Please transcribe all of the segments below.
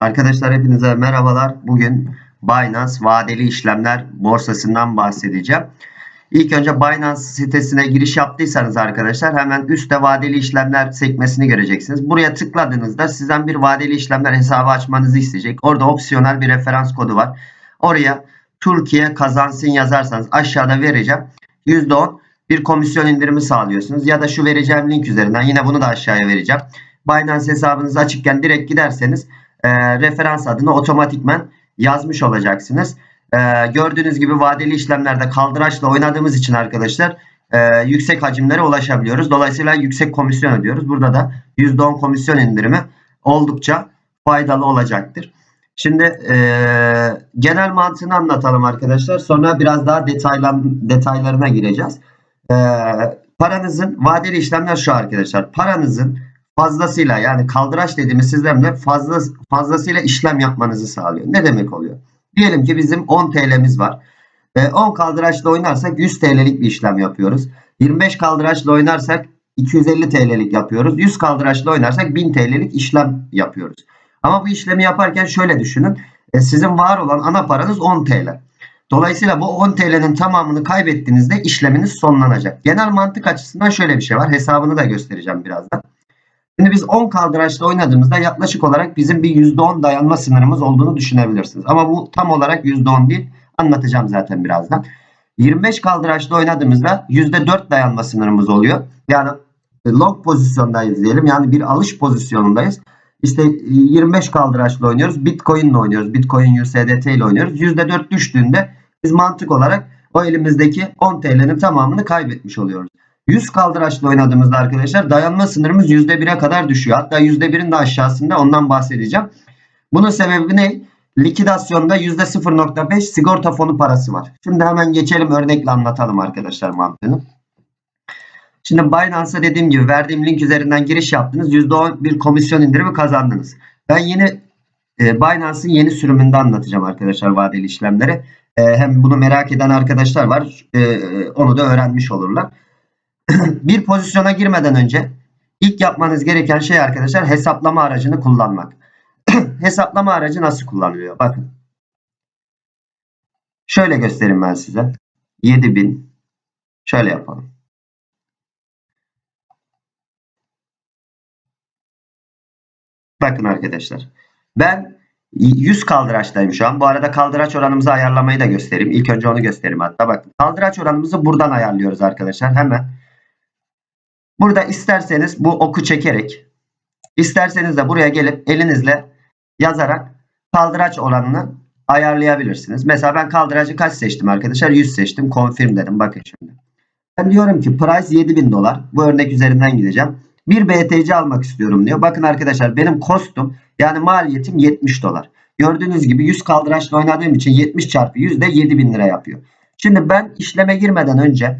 Arkadaşlar hepinize merhabalar. Bugün Binance vadeli işlemler borsasından bahsedeceğim. İlk önce Binance sitesine giriş yaptıysanız arkadaşlar hemen üstte vadeli işlemler sekmesini göreceksiniz. Buraya tıkladığınızda sizden bir vadeli işlemler hesabı açmanızı isteyecek. Orada opsiyonel bir referans kodu var. Oraya Türkiye kazansın yazarsanız aşağıda vereceğim. %10 bir komisyon indirimi sağlıyorsunuz. Ya da şu vereceğim link üzerinden yine bunu da aşağıya vereceğim. Binance hesabınız açıkken direkt giderseniz e, referans adını otomatikmen yazmış olacaksınız. E, gördüğünüz gibi vadeli işlemlerde kaldıraçla oynadığımız için arkadaşlar e, yüksek hacimlere ulaşabiliyoruz. Dolayısıyla yüksek komisyon ödüyoruz. Burada da %10 komisyon indirimi oldukça faydalı olacaktır. Şimdi e, genel mantığını anlatalım arkadaşlar. Sonra biraz daha detaylan, detaylarına gireceğiz. E, paranızın vadeli işlemler şu arkadaşlar. Paranızın fazlasıyla yani kaldıraç dediğimiz sistemle fazla, fazlasıyla işlem yapmanızı sağlıyor. Ne demek oluyor? Diyelim ki bizim 10 TL'miz var. E, 10 kaldıraçla oynarsak 100 TL'lik bir işlem yapıyoruz. 25 kaldıraçla oynarsak 250 TL'lik yapıyoruz. 100 kaldıraçla oynarsak 1000 TL'lik işlem yapıyoruz. Ama bu işlemi yaparken şöyle düşünün. E, sizin var olan ana paranız 10 TL. Dolayısıyla bu 10 TL'nin tamamını kaybettiğinizde işleminiz sonlanacak. Genel mantık açısından şöyle bir şey var. Hesabını da göstereceğim birazdan. Şimdi biz 10 kaldıraçla oynadığımızda yaklaşık olarak bizim bir %10 dayanma sınırımız olduğunu düşünebilirsiniz. Ama bu tam olarak %10 değil. Anlatacağım zaten birazdan. 25 kaldıraçla oynadığımızda %4 dayanma sınırımız oluyor. Yani long pozisyondayız diyelim. Yani bir alış pozisyonundayız. İşte 25 kaldıraçla oynuyoruz. Bitcoin ile oynuyoruz. Bitcoin USDT ile oynuyoruz. %4 düştüğünde biz mantık olarak o elimizdeki 10 TL'nin tamamını kaybetmiş oluyoruz. 100 kaldıraçla oynadığımızda arkadaşlar dayanma sınırımız %1'e kadar düşüyor. Hatta %1'in de aşağısında ondan bahsedeceğim. Bunun sebebi ne? Likidasyonda %0.5 sigorta fonu parası var. Şimdi hemen geçelim örnekle anlatalım arkadaşlar mantığını. Şimdi Binance'a dediğim gibi verdiğim link üzerinden giriş yaptınız. %10 bir komisyon indirimi kazandınız. Ben yeni e, Binance'ın yeni sürümünde anlatacağım arkadaşlar vadeli işlemleri. E, hem bunu merak eden arkadaşlar var. E, onu da öğrenmiş olurlar. bir pozisyona girmeden önce ilk yapmanız gereken şey arkadaşlar hesaplama aracını kullanmak. hesaplama aracı nasıl kullanılıyor? Bakın. Şöyle göstereyim ben size. 7000 şöyle yapalım. Bakın arkadaşlar. Ben 100 kaldıraçtayım şu an. Bu arada kaldıraç oranımızı ayarlamayı da göstereyim. İlk önce onu göstereyim hatta. Bakın kaldıraç oranımızı buradan ayarlıyoruz arkadaşlar. Hemen. Burada isterseniz bu oku çekerek isterseniz de buraya gelip elinizle yazarak kaldıraç oranını ayarlayabilirsiniz. Mesela ben kaldıracı kaç seçtim arkadaşlar? 100 seçtim. Confirm dedim. Bakın şimdi. Ben diyorum ki price 7000 dolar. Bu örnek üzerinden gideceğim. Bir BTC almak istiyorum diyor. Bakın arkadaşlar benim kostum yani maliyetim 70 dolar. Gördüğünüz gibi 100 kaldıraçla oynadığım için 70 çarpı 100 de 7000 lira yapıyor. Şimdi ben işleme girmeden önce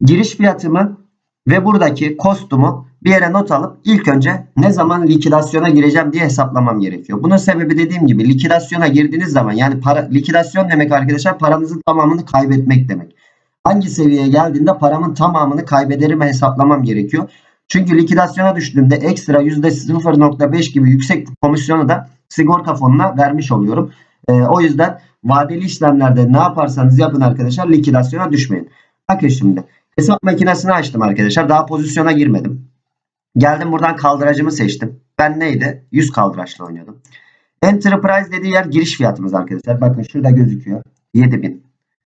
giriş fiyatımı ve buradaki kostumu bir yere not alıp ilk önce ne zaman likidasyona gireceğim diye hesaplamam gerekiyor. Bunun sebebi dediğim gibi likidasyona girdiğiniz zaman yani para, likidasyon demek arkadaşlar paranızın tamamını kaybetmek demek. Hangi seviyeye geldiğinde paramın tamamını kaybederim hesaplamam gerekiyor. Çünkü likidasyona düştüğümde ekstra %0.5 gibi yüksek komisyonu da sigorta fonuna vermiş oluyorum. Ee, o yüzden vadeli işlemlerde ne yaparsanız yapın arkadaşlar likidasyona düşmeyin. Bakın şimdi hesap makinesini açtım arkadaşlar. Daha pozisyona girmedim. Geldim buradan kaldıracımı seçtim. Ben neydi? 100 kaldıraçla oynuyordum. Enterprise dediği yer giriş fiyatımız arkadaşlar. Bakın şurada gözüküyor. 7000.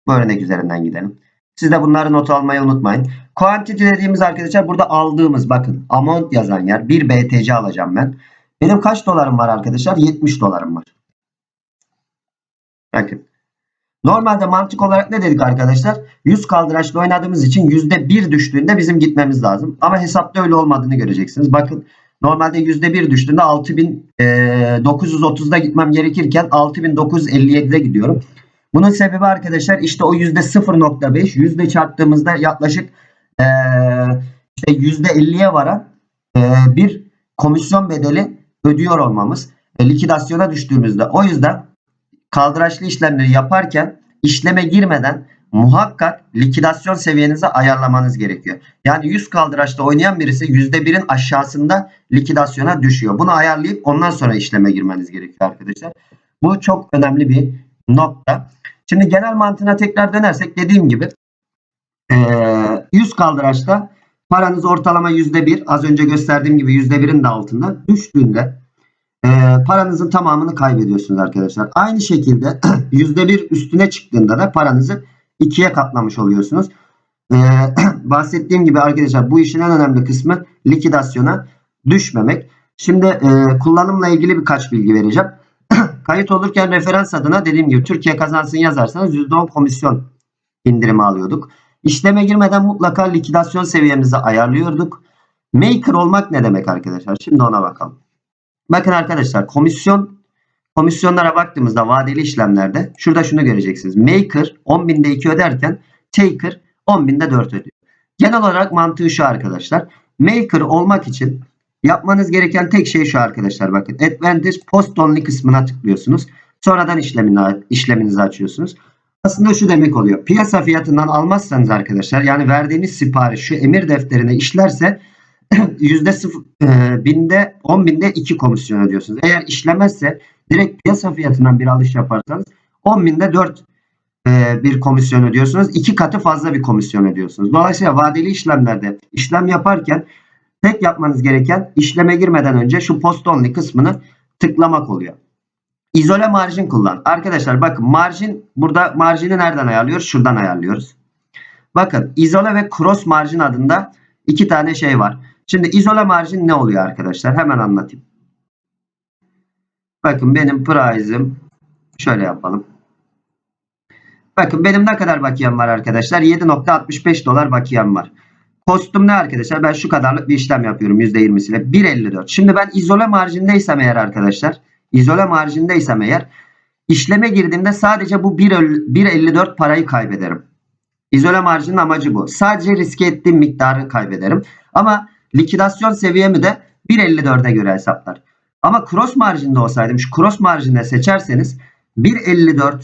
Bu örnek üzerinden gidelim. Siz de bunları not almayı unutmayın. Quantity dediğimiz arkadaşlar burada aldığımız bakın amount yazan yer. 1 BTC alacağım ben. Benim kaç dolarım var arkadaşlar? 70 dolarım var. Bakın. Normalde mantık olarak ne dedik arkadaşlar? 100 kaldıraçlı oynadığımız için %1 düştüğünde bizim gitmemiz lazım. Ama hesapta öyle olmadığını göreceksiniz. Bakın normalde %1 düştüğünde 6930'da gitmem gerekirken 6957'de gidiyorum. Bunun sebebi arkadaşlar işte o %0.5 yüzde çarptığımızda yaklaşık e, işte %50'ye varan e, bir komisyon bedeli ödüyor olmamız. E, likidasyona düştüğümüzde o yüzden kaldıraçlı işlemleri yaparken işleme girmeden muhakkak likidasyon seviyenizi ayarlamanız gerekiyor. Yani 100 kaldıraçta oynayan birisi %1'in aşağısında likidasyona düşüyor. Bunu ayarlayıp ondan sonra işleme girmeniz gerekiyor arkadaşlar. Bu çok önemli bir nokta. Şimdi genel mantığına tekrar dönersek dediğim gibi eee, 100 kaldıraçta paranız ortalama %1 az önce gösterdiğim gibi %1'in de altında düştüğünde eee, paranızın tamamını kaybediyorsunuz arkadaşlar. Aynı şekilde %1 üstüne çıktığında da paranızı ikiye katlamış oluyorsunuz. Eee, bahsettiğim gibi arkadaşlar bu işin en önemli kısmı likidasyona düşmemek. Şimdi eee, kullanımla ilgili birkaç bilgi vereceğim. Kayıt olurken referans adına dediğim gibi Türkiye kazansın yazarsanız %10 komisyon indirimi alıyorduk. İşleme girmeden mutlaka likidasyon seviyemizi ayarlıyorduk. Maker olmak ne demek arkadaşlar? Şimdi ona bakalım. Bakın arkadaşlar komisyon komisyonlara baktığımızda vadeli işlemlerde şurada şunu göreceksiniz. Maker 10.000'de 2 öderken Taker 10.000'de 4 ödüyor. Genel olarak mantığı şu arkadaşlar. Maker olmak için yapmanız gereken tek şey şu arkadaşlar. Bakın Advantage Post Only kısmına tıklıyorsunuz. Sonradan işlemini, işleminizi açıyorsunuz. Aslında şu demek oluyor. Piyasa fiyatından almazsanız arkadaşlar yani verdiğiniz sipariş şu emir defterine işlerse yüzde sıfır, e, binde 10 binde 2 komisyon ödüyorsunuz. Eğer işlemezse direkt piyasa fiyatından bir alış yaparsanız 10 binde 4 e, bir komisyon ödüyorsunuz. iki katı fazla bir komisyon ödüyorsunuz. Dolayısıyla vadeli işlemlerde işlem yaparken tek yapmanız gereken işleme girmeden önce şu post only kısmını tıklamak oluyor. İzole marjin kullan. Arkadaşlar bakın marjin burada marjini nereden ayarlıyoruz? Şuradan ayarlıyoruz. Bakın izole ve cross marjin adında iki tane şey var. Şimdi izole marjin ne oluyor arkadaşlar? Hemen anlatayım. Bakın benim price'ım şöyle yapalım. Bakın benim ne kadar bakiyem var arkadaşlar? 7.65 dolar bakiyem var. Kostum ne arkadaşlar? Ben şu kadarlık bir işlem yapıyorum %20'siyle. 1.54. Şimdi ben izole marjindeysem eğer arkadaşlar izole marjindeysem eğer işleme girdiğimde sadece bu 1.54 parayı kaybederim. İzole marjinin amacı bu. Sadece riske ettiğim miktarı kaybederim. Ama likidasyon seviyemi de 1.54'e göre hesaplar. Ama cross marjinde olsaydım şu cross marjinde seçerseniz 1.54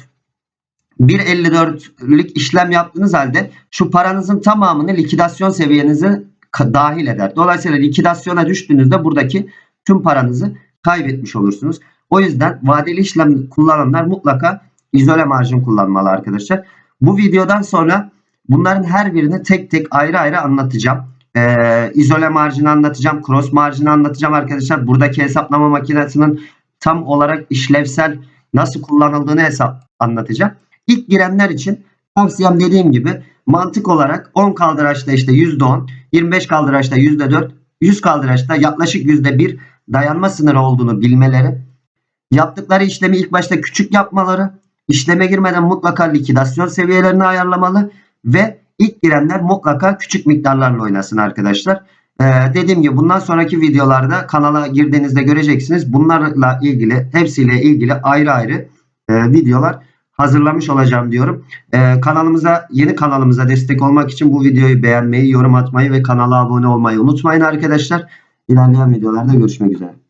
1.54'lük işlem yaptığınız halde şu paranızın tamamını likidasyon seviyenize dahil eder. Dolayısıyla likidasyona düştüğünüzde buradaki tüm paranızı kaybetmiş olursunuz. O yüzden vadeli işlem kullananlar mutlaka izole marjin kullanmalı arkadaşlar. Bu videodan sonra bunların her birini tek tek ayrı ayrı anlatacağım. Ee, izole marjini anlatacağım. Cross marjini anlatacağım arkadaşlar. Buradaki hesaplama makinesinin tam olarak işlevsel nasıl kullanıldığını hesap anlatacağım. İlk girenler için tavsiyem dediğim gibi mantık olarak 10 kaldıraçta işte %10, 25 kaldıraçta %4, 100 kaldıraçta yaklaşık %1 dayanma sınırı olduğunu bilmeleri, yaptıkları işlemi ilk başta küçük yapmaları, işleme girmeden mutlaka likidasyon seviyelerini ayarlamalı ve ilk girenler mutlaka küçük miktarlarla oynasın arkadaşlar. Ee, dediğim gibi bundan sonraki videolarda kanala girdiğinizde göreceksiniz. Bunlarla ilgili hepsiyle ilgili ayrı ayrı e, videolar hazırlamış olacağım diyorum. Ee, kanalımıza yeni kanalımıza destek olmak için bu videoyu beğenmeyi, yorum atmayı ve kanala abone olmayı unutmayın arkadaşlar. İlerleyen videolarda görüşmek üzere.